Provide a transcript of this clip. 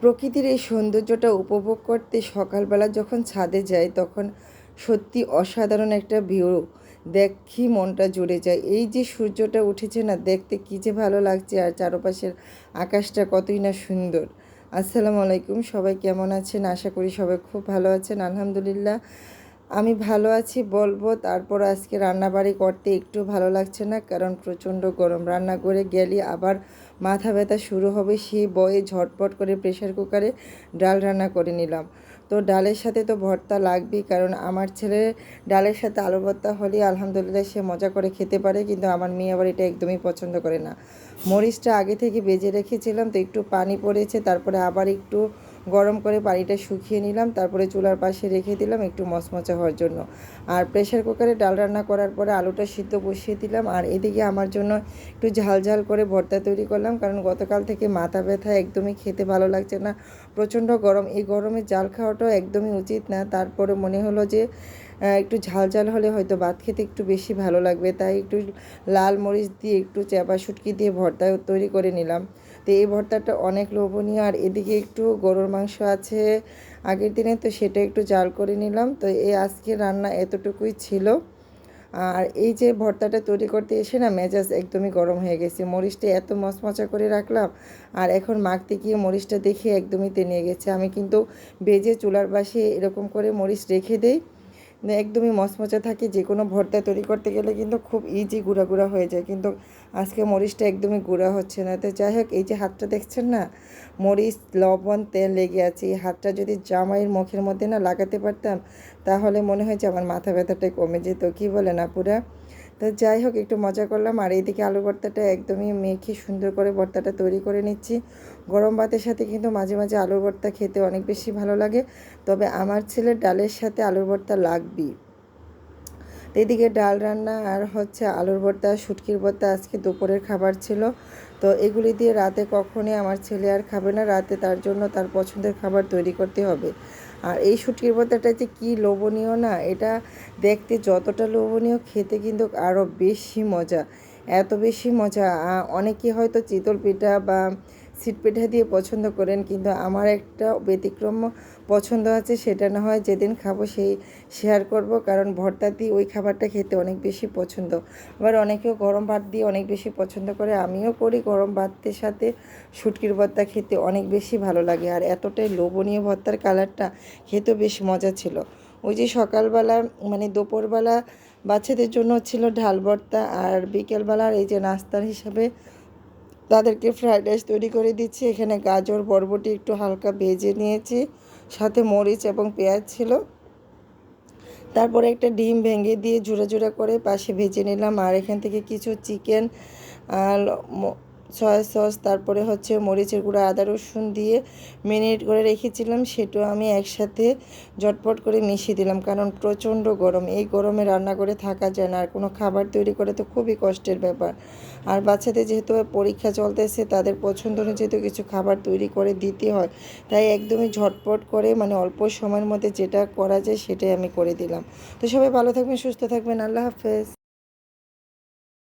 প্রকৃতির এই সৌন্দর্যটা উপভোগ করতে সকালবেলা যখন ছাদে যায় তখন সত্যি অসাধারণ একটা ভিউ দেখি, মনটা জুড়ে যায়। এই যে সূর্যটা উঠেছে না, দেখতে কী যে ভালো লাগছে, আর চারপাশের আকাশটা কতই না সুন্দর। আসসালামু আলাইকুম, সবাই কেমন আছেন? আশা করি সবাই খুব ভালো আছেন, আলহামদুলিল্লাহ। আমি ভালো আছি বলব। তারপর আজকে রান্নাবাড়ি করতে একটু ভালো লাগছে না, কারণ প্রচণ্ড গরম। রান্না করে গেলে, আবার মাথা ব্যথা শুরু হবে, সেই বয়ে ঝটপট করে প্রেশার কুকারে ডাল রান্না করে নিলাম। তো ডালের সাথে তো ভর্তা লাগবেই, কারণ আমার ছেলে ডালের সাথে আলু ভর্তা হলে আলহামদুলিল্লাহ সে মজা করে খেতে পারে, কিন্তু আমার মেয়ে আবার এটা একদমই পছন্দ করে না। মরিচটা আগে থেকে বেজে রেখেছিলাম, তো একটু পানি পড়েছে, তারপরে আবার একটু গরম করে পানিটা শুকিয়ে নিলাম, তারপরে চুলার পাশে রেখে দিলাম একটু মচমচা হওয়ার জন্য। আর প্রেশার কুকারে ডাল রান্না করার পরে আলুটা সিদ্ধ বসিয়ে দিলাম, আর এদিকে আমার জন্য একটু ঝাল ঝাল করে ভর্তা তৈরি করলাম, কারণ গতকাল থেকে মাথা ব্যথা একদমই খেতে ভালো লাগছে না। প্রচণ্ড গরম, এই গরমে জাল খাওয়াটাও একদমই উচিত না। তারপরে মনে হলো যে একটু ঝাল ঝাল হলে হয়তো ভাত খেতে একটু বেশি ভালো লাগবে, তাই একটু লাল মরিচ দিয়ে একটু চাপা শুটকি দিয়ে ভর্তা তৈরি করে নিলাম। তো এই ভর্তাটা অনেক লোভনীয়। আর এদিকে একটু গরুর মাংস আছে আগের দিনে, তো সেটা একটু জাল করে নিলাম। তো এই আজকে রান্না এতটুকুই ছিল। আর এই যে ভর্তাটা তৈরি করতে এসে না মেজাজ একদমই গরম হয়ে গেছে। মরিচটা এত মচমচা করে রাখলাম, আর এখন মাখতে গিয়ে মরিচটা দেখে একদমই তেনিয়ে গেছে। আমি কিন্তু বেজে চুলার পাশে এরকম করে মরিচ রেখে দেই। একদমই মচমচে থাকে যে কোনো ভর্তা তৈরি করতে গেলে কিন্তু খুব ইজি গুঁড়া গুঁড়া হয়ে যায়। কিন্তু আজকে মরিচটা একদমই গুঁড়া হচ্ছে না। তো যাই হোক, এই যে হাতটা দেখছেন না? মরিচ, লবণ, তেল লেগে আছে। এই হাতটা যদি জামাইয়ের মুখের মধ্যে না লাগাতে পারতাম, তাহলে মনে হয় যে আমার মাথা ব্যথাটাই কমে যেত। কী না আপুরা? তো যাই হোক, একটু মজা করলাম। আর এইদিকে আলু ভর্তাটা একদমই মেখে সুন্দর করে ভর্তাটা তৈরি করে নিচ্ছি। গরম ভাতের সাথে কিন্তু মাঝে মাঝে আলুর ভর্তা খেতে অনেক বেশি ভালো লাগে। তবে আমার ছেলের ডালের সাথে আলুর ভর্তা লাগবেই। এদিকে ডাল রান্না আর হচ্ছে আলুর ভর্তা, শুটকির ভর্তা আজকে দুপুরের খাবার ছিল। তো এগুলি দিয়ে রাতে কখনই আমার ছেলে আর খাবে না। রাতে তার জন্য তার পছন্দের খাবার তৈরি করতে হবে। আর এই শুটকির পাতাটা যে কী লোভনীয় না, এটা দেখতে যতটা লোভনীয় খেতে কিন্তু আরও বেশি মজা, এত বেশি মজা। অনেকে হয়তো চিতল পিঠা বা সিট পিঠা দিয়ে পছন্দ করেন, কিন্তু আমার একটা ব্যতিক্রম পছন্দ আছে, সেটা না হয় যেদিন খাব সেই শেয়ার করব, কারণ ভর্তা দিয়ে ওই খাবারটা খেতে অনেক বেশি পছন্দ। আবার অনেকেও গরম ভাত দিয়ে অনেক বেশি পছন্দ করে, আমিও করি গরম ভাতের সাথে শুটকির ভর্তা খেতে অনেক বেশি ভালো লাগে। আর এতটাই লোভনীয় ভর্তার কালারটা খেতেও বেশ মজা ছিল। ওই যে সকালবেলা মানে দুপুরবেলা বাচ্চাদের জন্য ছিল ঢাল ভর্তা, আর বিকেলবেলার এই যে নাস্তার হিসাবে তাদেরকে ফ্রায়েড রাইস তৈরি করে দিচ্ছি। এখানে গাজর, বরবটি একটু হালকা ভেজে নিয়েছি। সাথে মরিচ এবং পেঁয়াজ ছিল। তারপরে একটা ডিম ভেঙে দিয়ে জোড়া জোড়া করে পাশে ভেজে নিলাম। আর এখান থেকে কিছু চিকেন সয়া সস, তারপরে হচ্ছে মরিচের গুঁড়ো, আদা রসুন দিয়ে মেরিনেট করে রেখেছিলাম। সেটাও আমি একসাথে ঝটপট করে মিশিয়ে দিলাম, কারণ প্রচণ্ড গরম। এই গরমে রান্না করে থাকা যায় না, আর কোনো খাবার তৈরি করে তো খুবই কষ্টের ব্যাপার। আর বাচ্চাদের যেহেতু পরীক্ষা চলতেছে, তাদের পছন্দ অনুযায়ী কিছু খাবার তৈরি করে দিতে হয়। তাই একদমই ঝটপট করে মানে অল্প সময়ের মধ্যে যেটা করা যায় সেটাই আমি করে দিলাম। তো সবাই ভালো থাকবেন, সুস্থ থাকবেন। আল্লাহ হাফেজ।